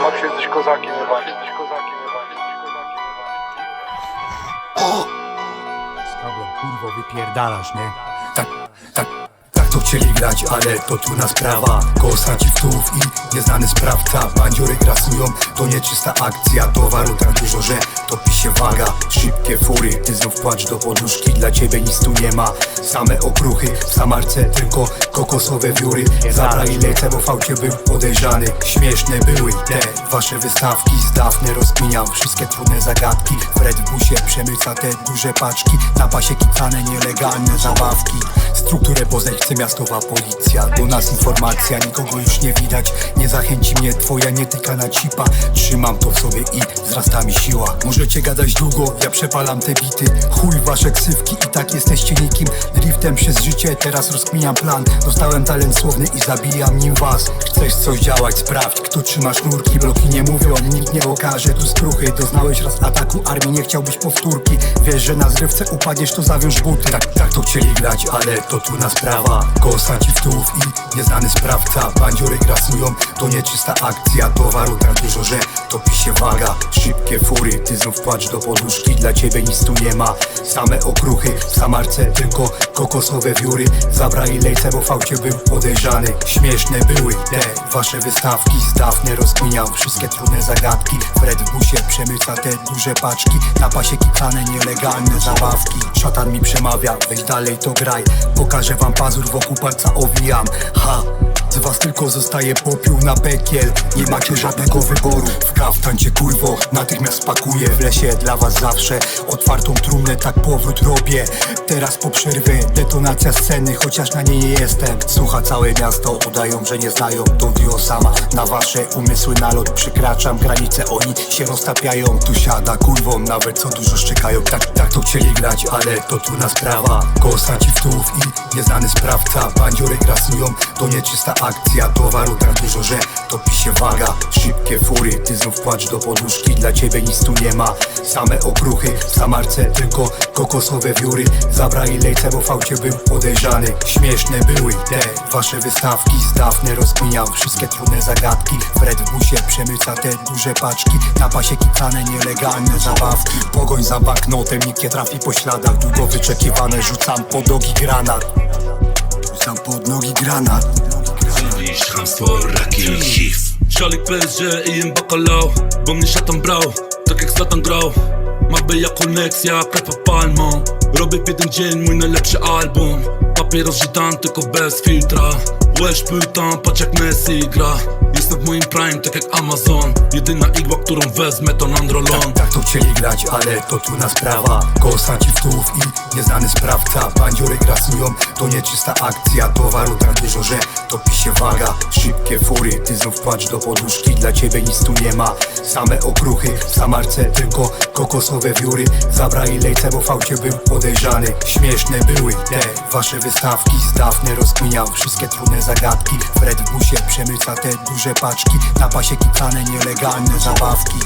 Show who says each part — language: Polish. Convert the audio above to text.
Speaker 1: Maksiu, jesteś kozakiem, jebany. Jesteś kozakiem, jebany. Jesteś kozakiem,
Speaker 2: kablem kurwo wypierdalasz, nie?
Speaker 3: Tak, tak, chcieli grać, ale to trudna sprawa. Kosa ci wtów i nieznany sprawca. Bandziory grasują, to nieczysta akcja. Towaru tak dużo, że topi się waga. Szybkie fury, ty znów płacz do poduszki. Dla ciebie nic tu nie ma, same okruchy W samarce tylko kokosowe wióry. Zabraj lecę, bo fałcie był podejrzany. Śmieszne były te wasze wystawki. Z dawne rozkminiam wszystkie trudne zagadki. Fred w busie przemyca te duże paczki. Na pasie kicane nielegalne zabawki Strukturę Poznań chce miastowa policja. Do nas informacja, nikogo już nie widać. Nie zachęci mnie twoja nietykana cipa. Trzymam to w sobie i wzrasta mi siła. Możecie gadać długo, ja przepalam te bity. Chuj wasze ksywki i tak jesteście nikim Driftem przez życie, teraz rozkminiam plan. Dostałem talent słowny i zabijam nim was. Chcesz coś działać, sprawdź Kto trzyma sznurki, bloki nie mówią Nikt nie okaże tu skruchy. Doznałeś raz ataku armii, nie chciałbyś powtórki. Wiesz, że na zrywce upadniesz, to zawiąż buty. Tak, tak to chcieli grać, ale to trudna sprawa. Ci wtów i nieznany sprawca. Bandziory grasują, to nieczysta akcja. Towaru tak dużo, że topi się waga. Szybkie fury, ty znów płacz do poduszki. Dla ciebie nic tu nie ma. Same okruchy, w samarce tylko kokosowe wióry. Zabrali lejce, bo fałcie był podejrzany. Śmieszne były te wasze wystawki. Dawne rozkminiam wszystkie trudne zagadki. Fred w busie przemyca te duże paczki. Na pasie kicane nielegalne zabawki. Szatan mi przemawia, weź dalej to graj. Pokażę wam pazur wokół palca owijam. Ha! Z was tylko zostaje popiół na pekiel Nie macie żadnego wyboru. W kaftancie kurwo natychmiast pakuję W lesie. Dla was zawsze Otwartą trumnę tak powrót robię. Teraz po przerwie detonacja sceny Chociaż na niej nie jestem. Słucha całe miasto Udają, że nie znają. Don Dio sama Na wasze umysły nalot. Przykraczam granice Oni się roztapiają. Tu siada kurwą Nawet co dużo szczekają. Tak, tak to chcieli grać Ale to trudna sprawa. Kosa ci wtów i nieznany sprawca. Bandziory grasują To nieczysta akcja Towaru tak dużo, że topi się waga. Szybkie fury, ty znów płacz do poduszki Dla ciebie nic tu nie ma. Same okruchy, w samarce tylko kokosowe wióry. Zabrali lejce, bo fałcie był podejrzany. Śmieszne były te wasze wystawki Z dawne rozkminiam wszystkie trudne zagadki. Fred w busie przemyca te duże paczki Na pasie kicane nielegalne zabawki. Pogoń za banknotem, nikt nie trafi po śladach. Długo wyczekiwane, rzucam pod nogi granat. Rzucam pod nogi granat
Speaker 4: Dziś chamstwo, raki, HIV Szalik PSG i jem bakalau Bo mnie szatan brał, tak jak Zlatan grał. Ma by jak koneksja, klepa palmą. Robię w jeden dzień mój najlepszy album. Papieros żydan, tylko bez filtra. Łeż pytam, patrz jak Messi gra Jestem w moim prime, tak jak Amazon. Jedyna igła, którą wezmę to Nandrolon.
Speaker 3: Tak to chcieli grać, ale to trudna sprawa. Kosa ci wtów i nieznany sprawca. Bandziory grasują, to nieczysta akcja. Towaru tak dużo, że topi się waga. Szybkie fury, ty znów płacz do poduszki. Dla ciebie nic tu nie ma. Same okruchy, w samarce tylko kokosowe wióry Zabrali lejce, bo fałcie był podejrzany. Śmieszne były te wasze wystawki. Z dawne rozkminiam wszystkie trudne zagadki. Fred w busie przemyca te duże paczki. Na pasie kicane nielegalne zabawki